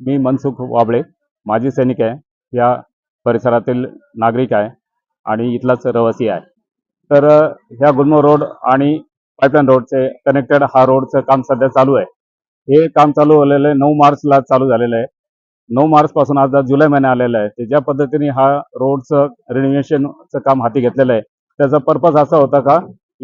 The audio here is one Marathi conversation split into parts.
मी मनसुख वाबळे माजी सैनिक आहे या परिसरातील नागरिक आहे आणि इथलाच रहिवासी आहे. तर ह्या गुलमो रोड आणि पाईपलाईन रोडचे कनेक्टेड हा रोडचं काम सध्या चालू आहे. हे काम चालू झालेलं आहे नऊ मार्चला चालू झालेलं आहे. नऊ मार्च पासून आज जुलै महिना आलेला आहे. ते ज्या पद्धतीने हा रोडचं रिनोव्हेशनचं काम हाती घेतलेलं आहे त्याचा पर्पज असा होता का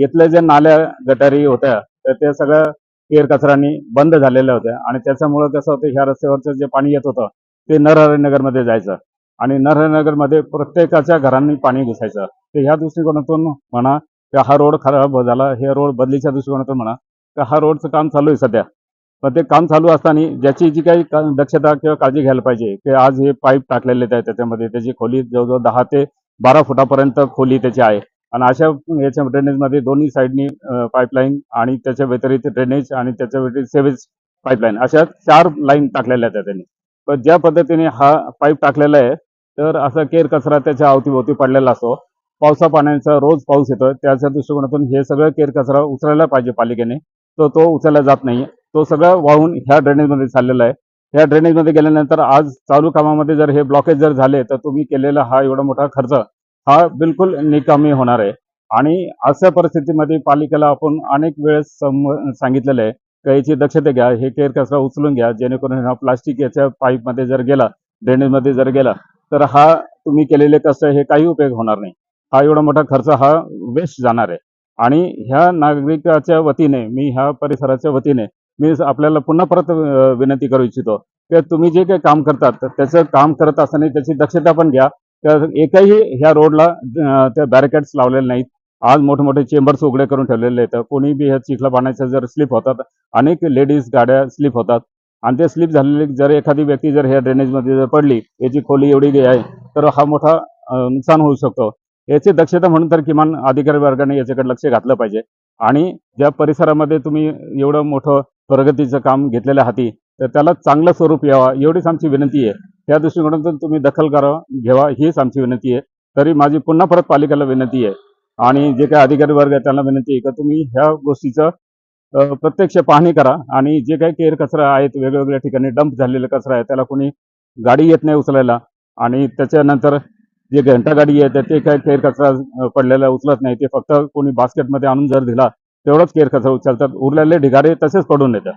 इथले जे नाल्या गटारी होत्या तर ते सगळं केर कचऱ्यानी बंद झालेल्या होत्या. आणि त्याच्यामुळं कसं होतं ह्या रस्त्यावरचं जे पाणी येत होतं ते नरहरीनगरमध्ये जायचं. आणि नरहरीनगरमध्ये प्रत्येकाच्या घरांनी पाणी घुसायचं. तर ह्या दृष्टिकोनातून म्हणा की हा रोड खराब झाला हे रोड बदलीच्या दृष्टिकोनातून म्हणा का हा रोडचं काम चालू आहे सध्या. पण ते काम चालू असताना ज्याची जी काही दक्षता किंवा काळजी घ्यायला पाहिजे की आज हे पाईप टाकलेले आहेत त्याच्यामध्ये. त्याची खोली जवळजवळ दहा ते बारा फुटापर्यंत खोली त्याची आहे. आणि अशा याच्या ड्रेनेजमध्ये दोन्ही साईडनी पाईपलाईन आणि त्याच्या व्यतिरिक्त ड्रेनेज आणि त्याच्या व्यतिरिक्त सेवेज पाईपलाईन अशा चार लाईन टाकलेल्या आहेत त्यांनी. पण ज्या पद्धतीने हा पाईप टाकलेला आहे तर असा केर कचरा त्याच्या अवतीभोवती पडलेला असतो. पावसा पाण्याचा रोज पाऊस येतो त्याच्या दृष्टिकोनातून हे सगळं केर कचरा उचलायला पाहिजे पालिकेने. तर तो उचलला जात नाही. तो सगळं वाहून ह्या ड्रेनेजमध्ये चाललेला आहे. ह्या ड्रेनेजमध्ये गेल्यानंतर आज चालू कामामध्ये जर हे ब्लॉकेज जर झाले तर तुम्ही केलेला हा एवढा मोठा खर्च हा बिलकुल निकामी होणार आहे. आणि अशा परिस्थितीमध्ये पालिकेला आपण अनेक वेळेस सम सांगितलेलं आहे. का याची दक्षता घ्या हे केर कचरा उचलून घ्या जेणेकरून हा प्लास्टिक याच्या पाईपमध्ये जर गेला ड्रेनेजमध्ये जर गेला तर हा तुम्ही केलेले कचरा हे काही उपयोग होणार नाही. हा एवढा मोठा खर्च हा वेस्ट जाणार आहे. आणि ह्या नागरिकाच्या वतीने मी ह्या परिसराच्या वतीने मी आपल्याला पुन्हा परत विनंती करू इच्छितो. की तुम्ही जे काही काम करतात त्याचं काम करत असताना त्याची दक्षता पण घ्या तर एकही ह्या रोडला त्या बॅरिकेड्स लावलेले नाहीत. आज मोठे चेंबर्स उघडे करून ठेवलेले आहेत. कोणी बी ह्या चिखला पाण्याचं जर स्लिप होतात अनेक लेडीज गाड्या स्लिप होतात. आणि ते स्लिप झालेली जर एखादी व्यक्ती जर ह्या ड्रेनेजमध्ये जर पडली याची खोली एवढी आहे तर हा मोठा नुकसान होऊ शकतो. याची दक्षता म्हणून तर किमान अधिकारी वर्गाने याच्याकडे लक्ष घातलं पाहिजे. आणि ज्या परिसरामध्ये तुम्ही एवढं मोठं प्रगतीचं काम घेतलेलं हाती तर त्याला चांगलं स्वरूप यावा एवढीच आमची विनंती आहे. त्या दृष्टिकोनातून तुम्ही दखल करावा घ्यावा हीच आमची विनंती आहे. तरी माझी पुन्हा परत पालिकेला विनंती आहे. आणि जे काही अधिकारी वर्ग आहे त्यांना विनंती आहे का तुम्ही ह्या गोष्टीचं प्रत्यक्ष पाहणी करा. आणि जे काही केर कचरा आहेत वेगवेगळ्या ठिकाणी डंप झालेला कचरा आहे त्याला कोणी गाडी येत नाही उचलायला. आणि त्याच्यानंतर जे घंटा गाडी आहे ते काय केर कचरा पडलेला उचलत नाही. ते फक्त कोणी बास्केटमध्ये आणून जर दिला तेवढंच केर कचरा उचलतात. उरलेले ढिगारे तसेच पडून येतात.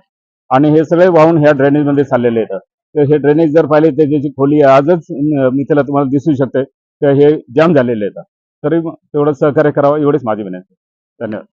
आणि हे सगळे वाहून ह्या ड्रेनेजमध्ये चाललेले येतात तर हे ड्रेनेज जर पाहिले तर त्याची खोली आजच अ, मी त्याला तुम्हाला दिसू शकते. तर हे जाम झालेले येतात तरी तेवढं सहकार्य करावं एवढीच माझी विनंती. धन्यवाद.